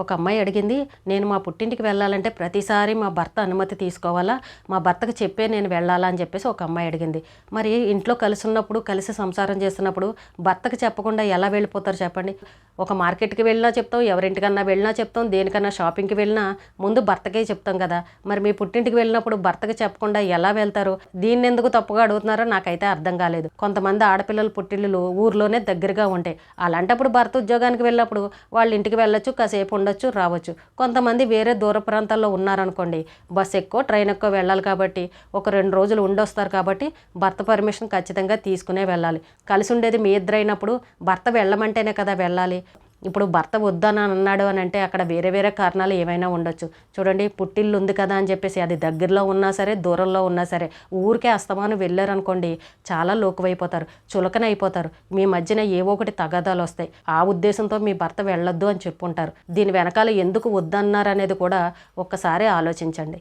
ఒక అమ్మాయి అడిగింది నేను మా పుట్టింటికి వెళ్ళాలంటే ప్రతిసారి మా భర్త అనుమతి తీసుకోవాలా? మా భర్తకు చెప్పే నేను వెళ్ళాలా? అని చెప్పేసి ఒక అమ్మాయి అడిగింది. మరి ఇంట్లో కలిసి ఉన్నప్పుడు కలిసి సంసారం చేస్తున్నప్పుడు భర్తకు చెప్పకుండా ఎలా వెళ్ళిపోతారు చెప్పండి? ఒక మార్కెట్కి వెళ్ళినా చెప్తాం ఎవరింటికన్నా వెళ్ళినా చెప్తాం దేనికన్నా షాపింగ్కి వెళ్ళినా ముందు భర్తకే చెప్తాం కదా! మరి మీ పుట్టింటికి వెళ్ళినప్పుడు భర్తకి చెప్పకుండా ఎలా వెళ్తారు? దీన్ని ఎందుకు తప్పుగా అడుగుతున్నారో నాకైతే అర్థం కాలేదు. కొంతమంది ఆడపిల్లలు పుట్టిల్లు ఊర్లోనే దగ్గరగా ఉంటాయి అలాంటప్పుడు భర్త ఉద్యోగానికి వెళ్ళినప్పుడు వాళ్ళ ఇంటికి వెళ్ళొచ్చు కాసేపు ఉండొచ్చు రావచ్చు. కొంతమంది వేరే దూర ప్రాంతాల్లో ఉన్నారనుకోండి బస్ ఎక్కువ ట్రైన్ ఎక్కువ వెళ్ళాలి కాబట్టి ఒక రెండు రోజులు ఉండొస్తారు కాబట్టి భర్త పర్మిషన్ ఖచ్చితంగా తీసుకునే వెళ్ళాలి. కలిసి ఉండేది మీ ఇద్దరైనప్పుడు భర్త వెళ్ళమంటేనే కదా వెళ్ళాలి. ఇప్పుడు భర్త వద్దని అన్నాడు అని అంటే అక్కడ వేరే వేరే కారణాలు ఏమైనా ఉండొచ్చు. చూడండి పుట్టిల్లు ఉంది కదా అని చెప్పేసి అది దగ్గరలో ఉన్నా సరే దూరంలో ఉన్నా సరే ఊరికే అస్తమానం వెళ్ళారనుకోండి చాలా లోకువైపోతారు చులకన అయిపోతారు మీ మధ్యన ఏవో ఒకటి తగాదాలు వస్తాయి. ఆ ఉద్దేశంతో మీ భర్త వెళ్ళొద్దు అని చెప్పుంటారు. దీని వెనకాల ఎందుకు వద్దన్నారనేది కూడా ఒక్కసారి ఆలోచించండి.